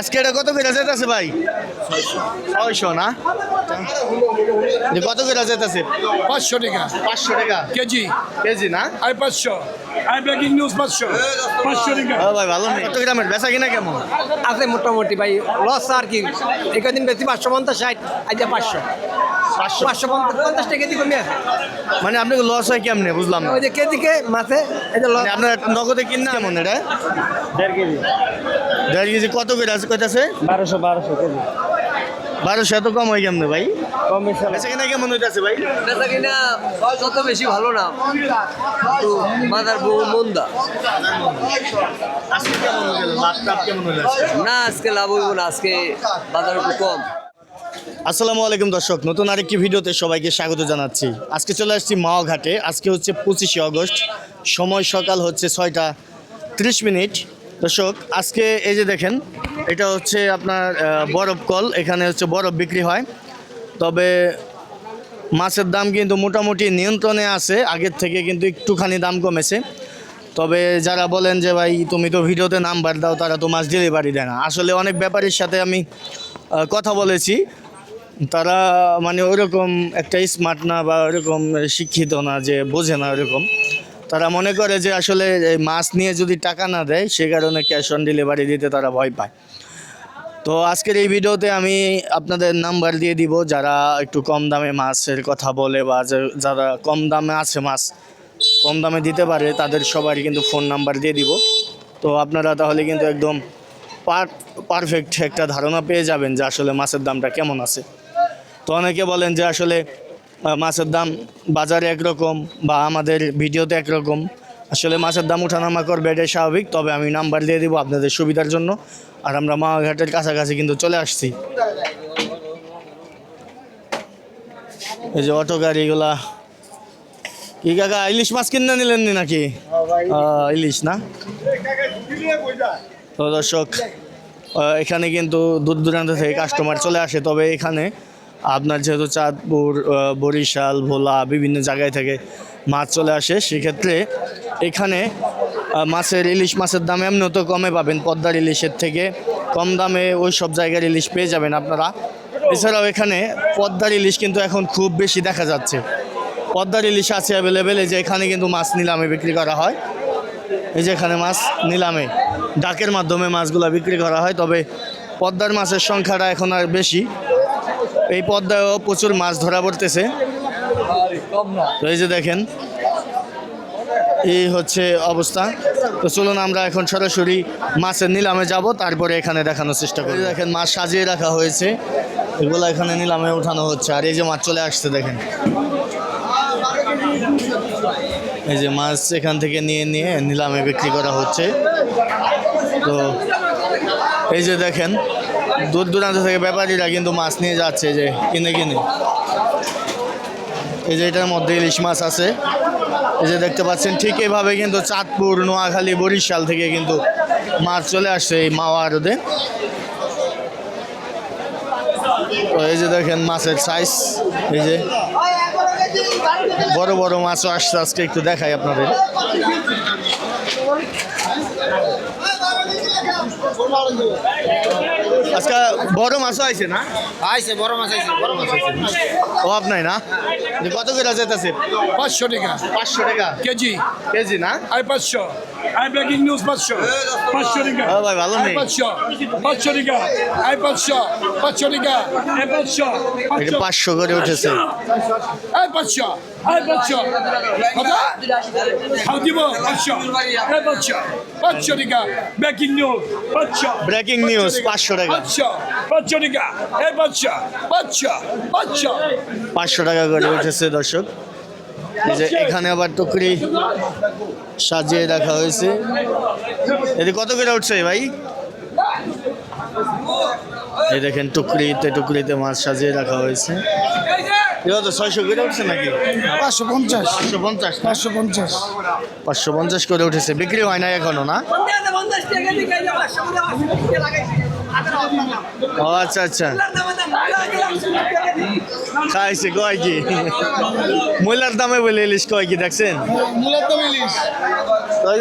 আজকে এটা কত করে যেতেছে ভাই? ছয়শো না? যে কত করে যেতেছে পাঁচশো টাকা। পাঁচশো টাকা? কেজি? কেজি না? আর পাঁচশো। আই ব্রেকিং নিউজ পাঁচশো। পাঁচশো টাকা। ও ভাই ভালো নেই। কত গ্রামের? বেচা কিনা কেমন? আছে মোটামুটি ভাই লস আর কি। একদিন বেশি পাঁচশো পঞ্চাশ ষাট আজ পাঁচশো। পাঁচশো পাঁচশো পঞ্চাশ পঞ্চাশ টাকা কেজি কমে আছে মানে আপনি লস হয় কেমনে? বুঝলাম না। ওই যে কেজিকে মাছে লস মানে আপনার নগদে কিনা কেমন এটা? দেড় কেজি। দেড় কেজি কত করে আছে? কইতাছে বারোশো বারোশো কেজি। বারোশো এত কম হয় কেমনে ভাই? কম বেশি কিনা কেমন হইতাছে ভাই? বেচা কিনা তত বেশি ভালো না। বউ মন্দা। আজকে কেমন হইল? লাভ কেমন না আজকে লাভ হইব না আজকে বাজার একটু কম। আসসালামু আলাইকুম দর্শক, নতুন আরেকটি ভিডিওতে সবাইকে স্বাগত জানাচ্ছি। আজকে চলে আসছি মাও ঘাটে আজকে হচ্ছে পঁচিশে আগস্ট, সময় সকাল হচ্ছে ছয়টা ত্রিশ মিনিট। দর্শক, আজকে এই যে দেখেন, এটা হচ্ছে আপনার বরফ কল, এখানে হচ্ছে বরফ বিক্রি হয়। তবে মাছের দাম কিন্তু মোটামুটি নিয়ন্ত্রণে আছে, আগের থেকে কিন্তু একটুখানি দাম কমেছে। তবে যারা বলেন যে, ভাই, তুমি তো ভিডিওতে নাম্বার দাও, তারা তো মাছ ডেলিভারি দেয় না। আসলে অনেক ব্যাপারীর সাথে আমি কথা বলেছি। তারা মানে ওরকম একটা স্মার্ট না বা ওরকম শিক্ষিত না যে বোঝে না ওরকম। তারা মনে করে যে আসলে মাছ নিয়ে যদি টাকা না দেয়, সে কারণে ক্যাশ অন ডেলিভারি দিতে তারা ভয় পায়। তো আজকের এই ভিডিওতে আমি আপনাদের নাম্বার দিয়ে দিব যারা একটু কম দামে মাছের কথা বলে বা যারা কম দামে আছে মাছ, কম দামে দিতে পারে তাদের সবারই কিন্তু ফোন নাম্বার দিয়ে দিব। তো আপনারা তাহলে কিন্তু একদম পার পারফেক্ট একটা ধারণা পেয়ে যাবেন যে আসলে মাছের দামটা কেমন আছে। তো অনেকে বলেন যে আসলে মাছের দাম বাজারে একরকম বা আমাদের ভিডিওতে একরকম। আসলে মাছের দাম ওঠানামা করবে, এটাই স্বাভাবিক। তবে আমি নাম্বার দিয়ে দিব আপনাদের সুবিধার জন্য। আর আমরা মাওয়াঘাটের কাছাকাছি কিন্তু চলে আসছি। এই যে অটো গাড়িগুলা কি কাকা, ইলিশ মাছ কিনে নিলেন নি নাকি? ইলিশ না? তো দর্শক এখানে কিন্তু দূর দূরান্ত থেকে কাস্টমার চলে আসে। তবে এখানে আপনার যেহেতু চাঁদপুর বরিশাল, ভোলা বিভিন্ন জায়গায় থেকে মাছ চলে আসে, সেক্ষেত্রে এখানে মাছের ইলিশ মাছের দাম এমনিও তো কমে পাবেন, পদ্মার ইলিশের থেকে কম দামে ওই সব জায়গার ইলিশ পেয়ে যাবেন আপনারা। এছাড়াও এখানে পদ্মার ইলিশ কিন্তু এখন খুব বেশি দেখা যাচ্ছে। পদ্মার ইলিশ আছে অ্যাভেলেবেল এই যে এখানে কিন্তু মাছ নিলামে বিক্রি করা হয়। এই যে এখানে মাছ নিলামে, ডাকের মাধ্যমে মাছগুলো বিক্রি করা হয়, তবে পদ্মার মাছের সংখ্যাটা এখন আর বেশি। এই পদ্মায়ও প্রচুর মাছ ধরা পড়তেছে। এই যে দেখেন, এই হচ্ছে অবস্থা। তো চলুন আমরা এখন সরাসরি মাছের নিলামে যাব, তারপরে এখানে দেখানোর চেষ্টা করি দেখেন, মাছ সাজিয়ে রাখা হয়েছে। এগুলো এখানে নিলামে উঠানো হচ্ছে। আর এই যে মাছ চলে আসছে, দেখেন। এই যে মাছ এখান থেকে নিয়ে নিয়ে নিলামে বিক্রি করা হচ্ছে। তো এই যে দেখেন দূর দূরান্ত থেকে ব্যাপারীরা কিন্তু মাছ নিয়ে যাচ্ছে যে, কিনে কিনে। এই যে এটার মধ্যে ইলিশ মাছ আছে। এই যে দেখতে পাচ্ছেন, ঠিক এইভাবে কিন্তু চাঁদপুর, নোয়াখালী, বরিশাল থেকে কিন্তু মাছ চলে আসছে এই মাওয়া তো এই যে দেখেন মাছের সাইজ এই যে বড় বড় মাছও আসছে আজকে একটু দেখাই আপনাদের। আজকে বড় মাছও আইছে না? আইসে বড় মাছ আইসে বড় মাছ অভাব নাই না? কত করে যেতেছে? পাঁচশো টাকা। পাঁচশো টাকা? কেজি। কেজি না? আই পাঁচশো। আই ব্রেকিং নিউজ পাঁচশো। পাঁচশো টাকা। ও ভাই ভালো নেই। পাঁচশো। পাঁচশো টাকা। আই পাঁচশো। পাঁচশো টাকা। আই পাঁচশো। পাঁচশো। করে উঠেছে। আই পাঁচশো। দিব টাকা ব্রেকিং নিউজ পাঁচশো ব্রেকিং নিউজ পাঁচশো টাকা। টাকা এই পাঁচশো টাকা করে উঠেছে দর্শক। এই যে এখানে আবার টুকরি সাজিয়ে রাখা হয়েছে। এতে কত করে উঠছে ভাই? এই দেখেন টুকরিতে টুকরিতে মাছ সাজিয়ে রাখা হয়েছে। ছয়শো করে উঠছে নাকি? পাঁচশো পঞ্চাশ। পাঁচশো পঞ্চাশ পাঁচশো পঞ্চাশ। পাঁচশো পঞ্চাশ করে উঠেছে। বিক্রি হয় না এখনও না? ও আচ্ছা আচ্ছা। খাইছে কয় কি? মূলার দামে বলে ইলিশ কয় কি দেখছেন? মূলত ইলিশ। তো ওই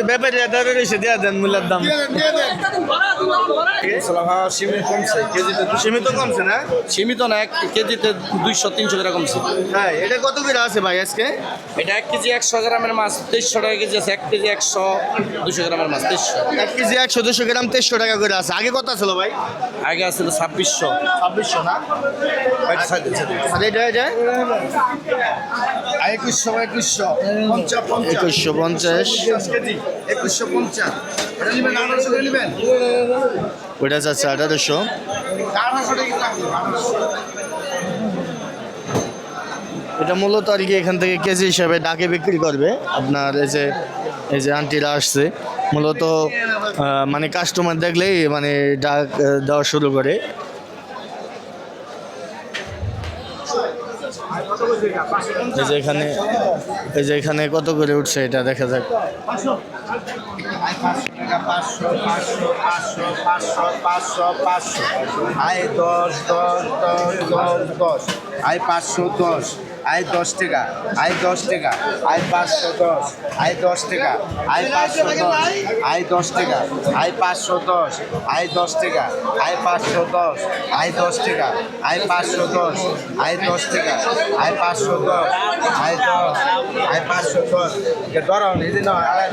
ব্যাপারে ধরে রয়েছে দেওয়া দেন মূল্যের দাম। দিয়ে দিয়ে দেন। সীমিত কমছে কেজিতে সীমিত কমছে না? সীমিত না এক কেজিতে দুইশো তিনশো টাকা কমছে। হ্যাঁ এটা কত করে আছে ভাই আজকে? এটা এক কেজি একশো গ্রামের মাছ তেইশশো টাকা কেজি আছে। এক কেজি একশো দুশো গ্রামের মাছ তেইশশো। এক কেজি একশো দুশো গ্রাম তেইশশো টাকা করে আছে। আগে কত ছিল ভাই? আগে আছিল ছাব্বিশশো। ছাব্বিশশো না? এটা এটা একুশশো একুশশো পঞ্চাশ পঞ্চাশ। একুশশো পঞ্চাশ। এটা নেবেন আঠারোশো করে নেবেন? ওইটা যাচ্ছে আঠারোশো। এটা মূলত আর কি এখান থেকে কেজি হিসাবে ডাকে বিক্রি করবে। আপনার এই যে এই যে আন্টিরা আসছে মূলত মানে কাস্টমার দেখলেই মানে ডাক দেওয়া শুরু করে। এই যে এখানে এই যে এখানে কত করে উঠছে এটা দেখা যাক। পাঁচশো পাঁচশো পাঁচশো পাঁচশো পাঁচশো পাঁচশো। আয় দশ দশ দশ দশ দশ। আয় পাঁচশো, দশ। আয় দশ টাকা। আয় দশ টাকা। আয় পাঁচশো, দশ। আয় দশ টাকা। আয় পাঁচশো, দশ। আয় দশ টাকা। আয় পাঁচশো, দশ। আয় দশ টাকা। আয় পাঁচশো, দশ। আয় দশ টাকা। আয় পাঁচশো, দশ। আয় দশ টাকা। আয় পাঁচশো, দশ। আয় দশ। আয় পাঁচশো, দশ। ধরো নিজে নয় আড়াই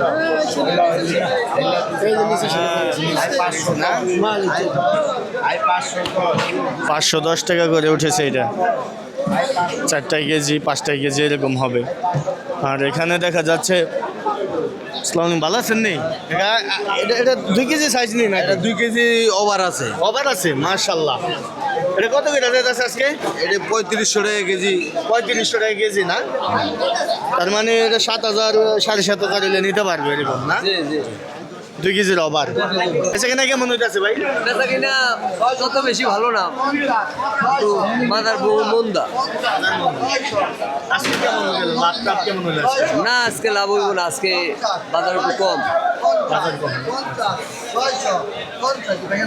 পাঁচশো দশ টাকা করে উঠেছে এটা। চারটায় কেজি পাঁচটায় কেজি এরকম হবে। আর এখানে দেখা যাচ্ছে সালাম ভালো আছেন নেই এটা এটা- এটা দুই কেজি সাইজ নেই না দুই কেজি ওভার আছে। ওভার আছে মার্শাল্লাহ এটা কত রেট আছে আজকে? এটা পঁয়ত্রিশশো টাকা কেজি। পঁয়ত্রিশশো টাকা কেজি না? তার মানে এটা সাত হাজার সাড়ে সাত হাজার নিতে পারবে এরকম না? জি জি। দুই কেজির ওভার সেখানে কেমন হইতেছে ভাই? বেচা কিনা যত বেশি ভালো না একটু মাথার বউ মন্দা। আজকে কেমন হলো লাভ টাভ কেমন হলো না আজকে লাভ হইব না আজকে বাজার একটু কম।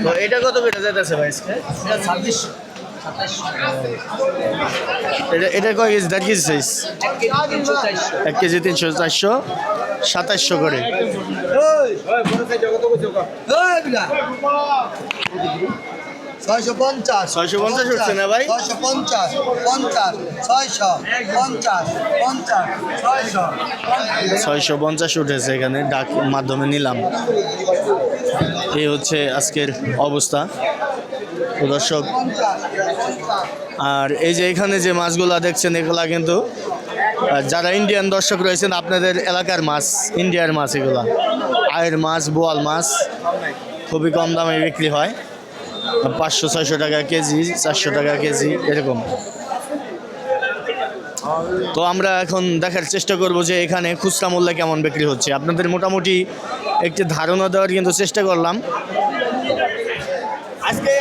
তো এটা কত করে যেতেছে ভাই আজকে? এটা এটা কয় কেজি? দেড় কেজি সাইজ এক কেজি তিনশো চারশো, সাতাশশো করে। ছয়শো পঞ্চাশ ছয়শো পঞ্চাশ উঠছে না ভাই? ছয়শো পঞ্চাশ পঞ্চাশ ছয়শো পঞ্চাশ পঞ্চাশ ছয়শো ছয়শো পঞ্চাশ উঠেছে এখানে, ডাক মাধ্যমে নিলাম। এই হচ্ছে আজকের অবস্থা। দর্শক আর এই যে এখানে যে মাছগুলা দেখছেন, এগুলা কিন্তু যারা ইন্ডিয়ান দর্শক রয়েছেন, আপনাদের এলাকার মাছ ইন্ডিয়ার মাছ এগুলা। আয়ের মাছ, বোয়াল মাছ, খুবই কম দামে বিক্রি হয়। পাঁচশো, ছয়শো টাকা কেজি, চারশো টাকা কেজি, এরকম। তো আমরা এখন দেখার চেষ্টা করব যে এখানে খুচরা মূল্যে কেমন বিক্রি হচ্ছে। আপনাদের মোটামুটি একটি ধারণা দেওয়ার কিন্তু চেষ্টা করলাম। আজকে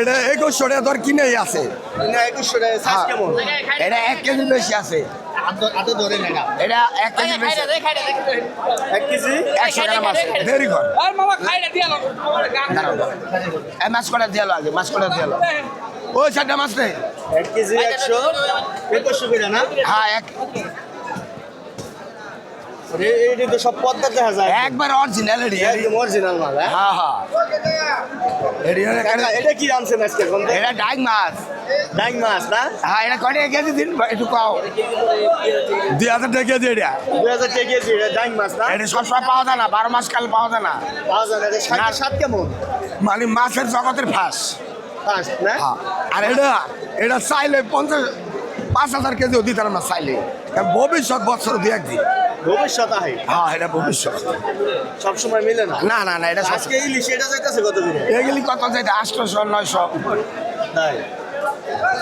এটা একুশশো টাকা দর কিনেই আছে। কেমন? এটা এক কেজি বেশি আছে। এটা? এক কেজি বেশি। এক কেজি? একশো গ্রাম আছে দেরি কর। মাছ কটা দিয়ে আগে মাছ কটা দিয়ে ওই চারটা মাছ নেই এক কেজি একশো। একুশশো না? হ্যাঁ এক এইটি তো সব পদ্মা দেখা যায়। একবার অরিজিনাল এডি একদম অরিজিনাল মাল হ্যাঁ? হ্যাঁ হ্যাঁ। এডি এটা কি আনছেন আজকে এখন? এটা ডাইং মাছ। ডাইং মাছ না? হ্যাঁ এটা কেজি দিন? একটু কাও। দুই হাজার টাকা কেজি এটা। দুই হাজার টাকা কেজি এটা ডাইং মাছ না? এটা সবসময় পাওয়া যায় না বারো মাস কাল পাওয়া যায় না। পাওয়া যায় না এটা সাত কেমন? মানে মাছের জগতের ফাঁস। না? আর এটা এটা চাইলে পঞ্চাশ পাঁচ হাজার কেজিও দিতে না চাইলে। ভবিষ্যৎ বছর দু একদিন। ভবিষ্যৎ আহে। হ্যাঁ এটা ভবিষ্যৎ। সবসময় মিলে না? না না না এটা সব- আজকে ইলিশ এটা যাইতেছে কত করে এগুলি কত যেটা আটশোশো নয়শো। তাই?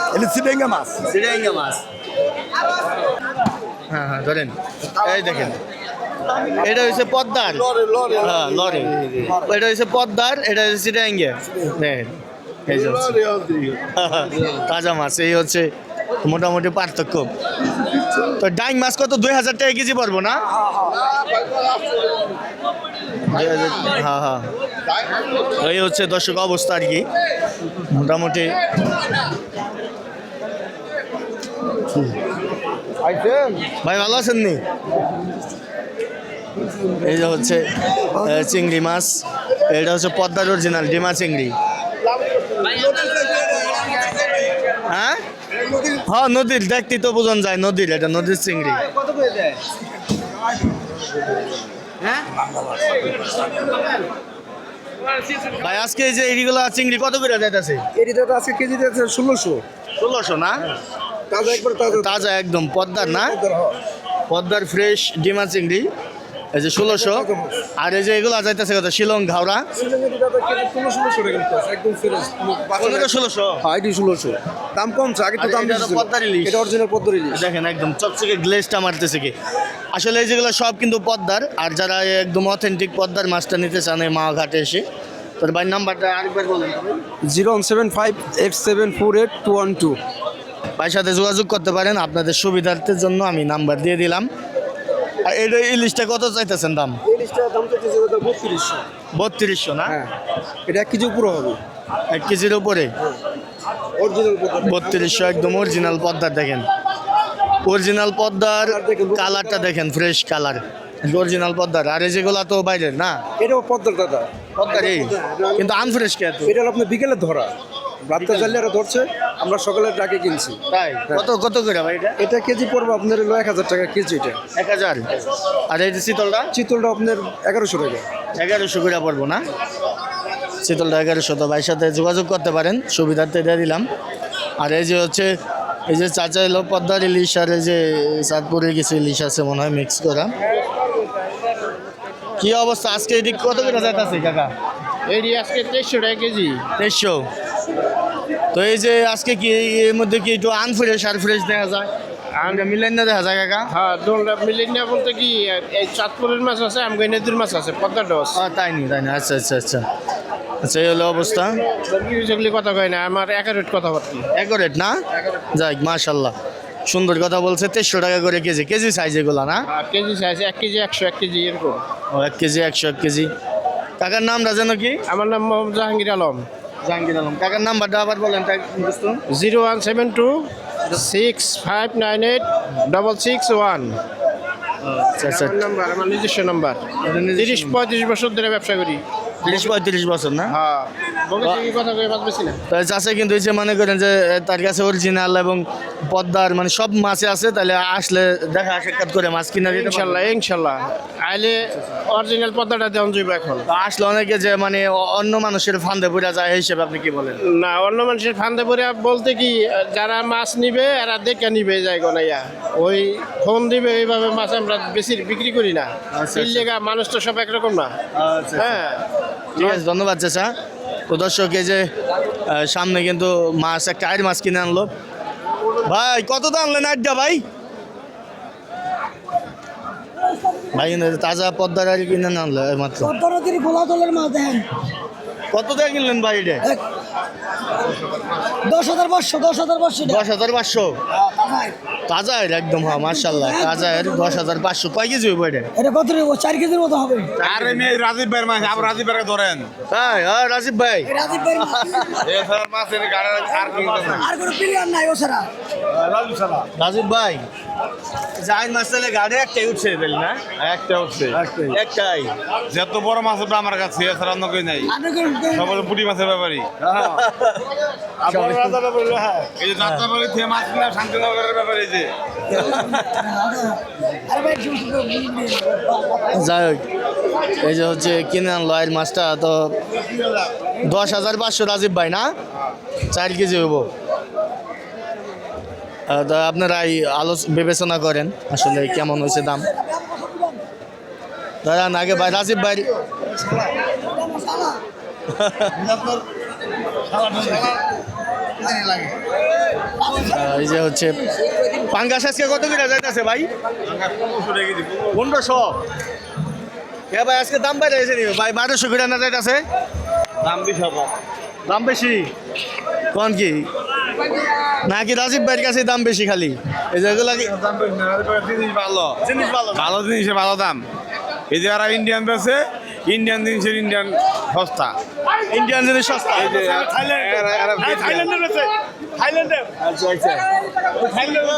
এগুলি চিটেঙ্গা মাছ। সিডাইঙ্গা মাছ। হ্যাঁ হ্যাঁ ধরেন। এই দেখেন। এটা হচ্ছে পদ্মার। হ্যাঁ লরি। এটা হচ্ছে পদ্মার এটা হচ্ছে। সিডাইঙ্গা দেখেন এই তাজা মাছ এই হচ্ছে মোটামুটি পার্থক্য। তো ডাইং মাছ কত? দুই হাজার টাকা কেজি পড়ব না? হ্যাঁ হ্যাঁ। এই হচ্ছে দর্শক অবস্থা আর কি। মোটামুটি ভাই, ভালো আছেন নি? এই যে হচ্ছে চিংড়ি মাছ। এটা হচ্ছে পদ্মার অরিজিনাল ডিমা চিংড়ি। হ্যাঁ? হ্যাঁ নদীর দেখতে তো বোঝান যায় নদীর এটা নদীর চিংড়ি। কত করে দেয়? ভাই আজকে এই যে এইগুলো চিংড়ি কত করে যাইতেছে? এটিতে তো আজকে কেজি দিয়েছে ষোলোশো। ষোলোশো না? তাজা একবার তাজা। তাজা একদম পদ্মার না? পদ্মার ফ্রেশ ডিমা চিংড়ি। এই যে ষোলোশো আর এই যে এগুলো যাইতেছে কত? শিলং ঘাওড়া ষোলোশো। হ্যাঁ ষোলোশো। দাম কমছে আগে তো দাম এটা তো বেশি ছিল। পদ্মার ইলিশ। এটা অরিজিনাল পদ্মার ইলিশ। দেখেন একদম চকচকে মারতেছে কি। আসলে এই যেগুলো সব কিন্তু পদ্মার আর যারা একদম অথেন্টিক পদ্মার মাছটা নিতে চান এই মাওয়া ঘাটে এসে তোর ভাই নাম্বারটা আরেকবার বলেন। Zero one seven five eight seven four eight two one two. ভাইয়ের সাথে যোগাযোগ করতে পারেন আপনাদের সুবিধার্থের জন্য আমি নাম্বার দিয়ে দিলাম। আর এটা ইলিশটা কত চাইতেছেন দাম? ইলিশটার দাম চাইতেছে বত্রিশশো। বত্রিশশো না? হ্যাঁ। এটা এক কেজি উপরে হবে। এক কেজির উপরে? অরিজিনাল বত্রিশশো একদম অরিজিনাল পদ্মার দেখেন। অরিজিনাল পদ্মার কালারটা দেখেন ফ্রেশ কালার অরিজিনাল পদ্মার আর এই যেগুলো তো বাইরের না? এটাও পদ্মার দাদা। পদ্মারই কিন্তু আনফ্রেশ কে? এটা হলো আপনার বিকেলে ধরা। রাত্রে জালিয়ারা ধরছে আমরা সকালে ডাকে কিনছি। তাই? কত কত করে ভাই এটা? এটা কেজি পড়বে আপনার হলো এক হাজার টাকা কেজি এটা। এক হাজার? আর এই যে শীতলটা? চিতলটা আপনার এগারোশো টাকা। এগারোশো করে পড়ব না? শীতলটা এগারোশো তো ভাইয়ের সাথে যোগাযোগ করতে পারেন সুবিধার্থে দিয়ে দিলাম। আর এই যে হচ্ছে এই যে চাচা এলো পদ্মার ইলিশ আর এই যে চাঁদপুরের কিছু ইলিশ আছে মনে হয় মিক্স করা। কি অবস্থা? আজকে এদিক কত করে যাইতেছে কাকা? এই আজকে তেইশশো টাকা কেজি। তেইশশো? তো এই যে আজকে কি এর মধ্যে কি একটু আনফ্রেশ আর ফ্রেশ দেখা যায়? আমরা মিলেন না দেখা যায় কাকা? হ্যাঁ দোলটা বলতে কি এই চাঁদপুরের মাছ আছে নদীর মাছ আছে পদ্মা ডস। তাই নি তাই না আচ্ছা আচ্ছা আচ্ছা। আচ্ছা এই হলো অবস্থা। কথা কয় না আমার কথা না? মাশাল্লাহ সুন্দর কথা বলছে তেইশশো টাকা করে কেজি কেজি সাইজ এগুলো না? আর কেজি চাইছে এক কেজি একশো এক কেজি এরকম। ও এক কেজি একশো এক কেজি। কাকার নামটা যেন কি? আমার নাম মোহাম্মদ জাহাঙ্গীর আলম। জাহাঙ্গীর আলম। কাকার নাম্বারটা আবার বলেন zero one seven two six five nine eight double six one. আচ্ছা আচ্ছা। নাম্বার আমার নিজস্ব নাম্বার। তিরিশ পঁয়ত্রিশ বছর ধরে ব্যবসা করি। তিরিশ পঁয়ত্রিশ বছর না? হ্যাঁ। চাষে কিন্তু এই যে মনে করেন যে তার কাছে অরিজিনাল এবং পদ্মার মানে সব মাছে আছে তাহলে আসলে দেখা সাক্ষাৎ করে মাছ কিনা ইনশাল্লাহ ইনশাল্লাহ। আইলে অরিজিনাল পদ্মাটা দেওয়া যাবে এখন। আসলে অনেকে যে মানে অন্য মানুষের ফান্দে পড়ে যায় হিসেবে আপনি কি বলেন? না অন্য মানুষের ফান্দে পরে বলতে কি যারা মাছ নিবে এরা দেখে নিবে যায় গনাইয়া ওই ফোন দিবে এইভাবে মাছ আমরা বেশি বিক্রি করি না। আচ্ছা। এই মানুষ তো সব একরকম না। হ্যাঁ। ঠিক আছে ধন্যবাদ চাচা। তো দর্শক এই যে সামনে কিন্তু মাছ একটা আয়ের মাছ কিনে আনলো। ভাই কত দাম আনলেন আড্ডা ভাই? ভাই তাজা পদ্মার আর কিনে আনলো মাত্র কত টাকা কিনলেন ভাই এটা? দশ হাজার পাঁচশো দশ হাজার পাঁচশো দশ হাজার পাঁচশো। তাজা একদম হ্যাঁ মার্শাল্লাহ তাজা এর দশ হাজার পাঁচশো। কয় কেজি হইব এটা? এটা কত নেব চার কেজির মতো হবে। আরে মেয়ে রাজীব ভাইয়ের মাছ আবার রাজীব ভাইকে ধরেন। তাই? হ্যাঁ রাজীব ভাই। রাজীব ভাই মাছের গাড়ি আর কোনো প্লেয়ার নাই ও ছাড়া। রাজীব ভাই। যাই মাছ তাহলে গাড়ি একটাই উঠছে বেল না? একটা হচ্ছে একটাই। যত বড় মাছ হবে আমার কাছে এছাড়া অন্য কেউ নেই। সবাই পুটি মাছের ব্যাপারই। এই যে যাত্রাবাড়ি থেকে মাছ কিনা ব্যাপারে যে। যাই হোক এই যে হচ্ছে কিনে আনলো আয়ের মাছটা তো দশ হাজার পাঁচশো রাজীব ভাই না? চার কেজি হইব। তো আপনারা এই আলো বিবেচনা করেন আসলে কেমন হয়েছে দাম। দাঁড়ান আগে ভাই রাজীব ভাই। এই যে হচ্ছে পাঙ্গাস আজকে কত করে যাইতেছে ভাই? পনেরোশো। হ্যাঁ ভাই আজকে দাম বাইরে এসে নিবে ভাই বারোশো করে না যাইতেছে? দাম বেশি হবে। দাম বেশি? কোন কি? নাকি রাজীব ভাইয়ের কাছে দাম বেশি খালি? এই যেগুলো ভাইয়ের জিনিস ভালো। জিনিস ভালো ভালো জিনিসের ভালো দাম। এই যে ওরা ইন্ডিয়ান বেছে ইন্ডিয়ান জিনিসের ইন্ডিয়ান সস্তা ইন্ডিয়ান জিনিস সস্তা আচ্ছা আচ্ছা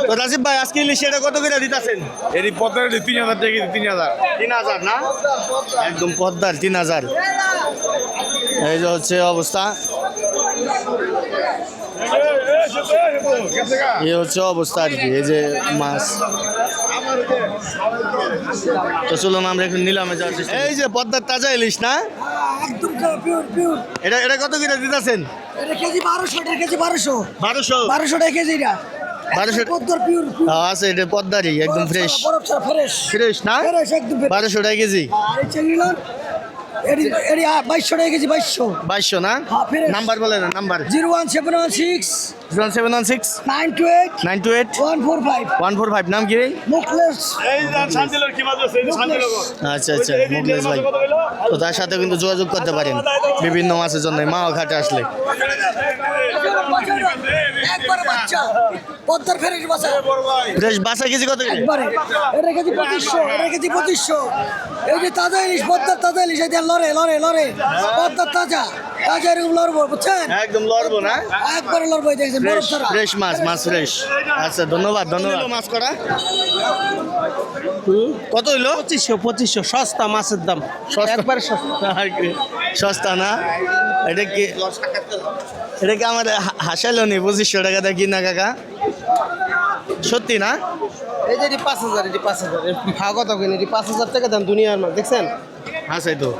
তো রাজীব ভাই আজকে ইলিশ এটা কত করে দিতেছেন এটি পদ্মার তিন হাজার টাকা তিন হাজার তিন হাজার না একদম পদ্মার তিন হাজার এই যে হচ্ছে অবস্থা এই হচ্ছে অবস্থা আর কি এই যে মাছ তো চলুন আমরা এখন নিলামে যাওয়ার চেষ্টা এই যে পদ্মার তাজা ইলিশ না? একদম পিওর পিওর এটা এটা কত কিলো দিতেছেন? এটা কেজি বারোশো এটা কেজি বারোশো। বারোশো? বারোশো টাকা কেজি এটা। 1200 পদ্মার পিওর আছে এটা পদ্মারই একদম ফ্রেশ ফ্রেশ ফ্রেশ না? ফ্রেশ একদম fresh। বারোশো টাকা কেজি। বাইশশো টাকা কেজি বাইশশো। বাইশশো না? নাম্বার বলে না number. Zero one seven one six. Zero seven one six. Nine two eight. Nine two eight. One four five. One four five নাম কি মুখলেস। আচ্ছা আচ্ছা ভাই। তো তার সাথে কিন্তু যোগাযোগ করতে পারেন। বিভিন্ন মাছের জন্য মাও ঘাটে আসলে। একবারে বাচ্চা। পদ্মার ফ্রেশ বাচ্চা। ফ্রেশ বাসা কেজি কত একবারে। এটা কেজি পঁচিশশো এটা কেজি পঁচিশশো। এই যে তাজা ইলিশ পদ্মার তাজা ইলিশ এই লড়ে লড়ে লড়ে। পদ্মার তাজা তাজা এরকম লড়বো বুঝছেন? একদম লড়বো না? একবারে লড়বো দেখছেন বরফ ছাড়া। ফ্রেশ মাছ মাছ ফ্রেশ। আচ্ছা ধন্যবাদ ধন্যবাদ। মাছ করা কত হইল? পঁচিশশো পঁচিশশো সস্তা মাছের দাম। একবারে সস্তা। সস্তা না? এটা কি? এটা কি আমার হা- হাসাইলো নি? পঁচিশশো টাকা দিয়ে কিনা কাকা? সত্যি না? এই যে এটি পাঁচ হাজার এটি পাঁচ হাজার। ভাগ কত কিনে? এটি পাঁচ হাজার টাকা দাম দুনিয়ার মাছ দেখছেন? হাসাই তো।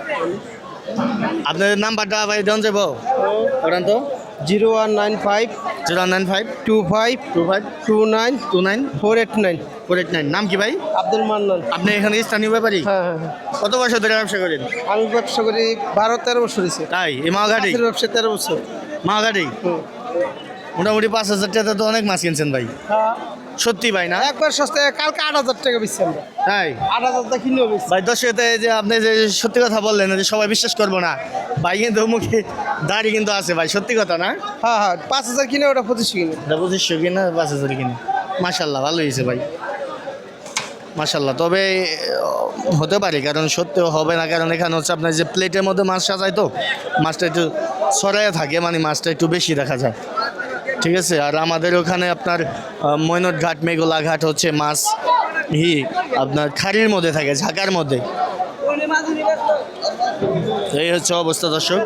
আপনাদের নাম্বারটা ভাই দেন যাব? ওরান তো। Zero one nine five zero nine five two five two five two nine two nine four eight nine. Four eight nine. নাম কি ভাই? আব্দুল মান্নান। আপনি এখানে স্থানীয় ব্যাপারী? হ্যাঁ হ্যাঁ হ্যাঁ। কত বছর ধরে ব্যবসা করেন? আমি ব্যবসা করি বারো তেরো বছর তাই? এই মাওঘাটি ব্যবসা তেরো বছর। হুম। মোটামুটি পাঁচ হাজার টাকা তো অনেক মাছ কিনছেন ভাই। সত্যি ভাই না? একবার সস্তা কালকে আট হাজার টাকা বেশি আমরা। তাই? আট হাজার টাকা কিনেও বেশি ভাই দর্শকতে যে আপনি যে সত্যি কথা বললেন যে সবাই বিশ্বাস করব না ভাই কিন্তু মুখে দাড়ি কিন্তু আছে ভাই সত্যি কথা না? হ্যাঁ হ্যাঁ পাঁচ হাজার কিনে ওটা পঁচিশশো কিনে। এটা পঁচিশশো কিনা পাঁচ হাজার কিনে। মাসাল্লাহ ভালো হয়েছে ভাই। মাসাল্লাহ তবে হতে পারে কারণ সত্যি হবে না কারণ এখানে হচ্ছে আপনার যে প্লেটের মধ্যে মাছ সাজায় তো মাছটা একটু ছড়াইয়া থাকে মানে মাছটা একটু বেশি দেখা যায়। ঠিক আছে? আর আমাদের ওখানে আপনার ময়নট ঘাট মেঘলা ঘাট হচ্ছে মাছ হি, আপনার খাড়ির মধ্যে থাকে, ঝাঁকার মধ্যে। এই হচ্ছে অবস্থা দর্শক।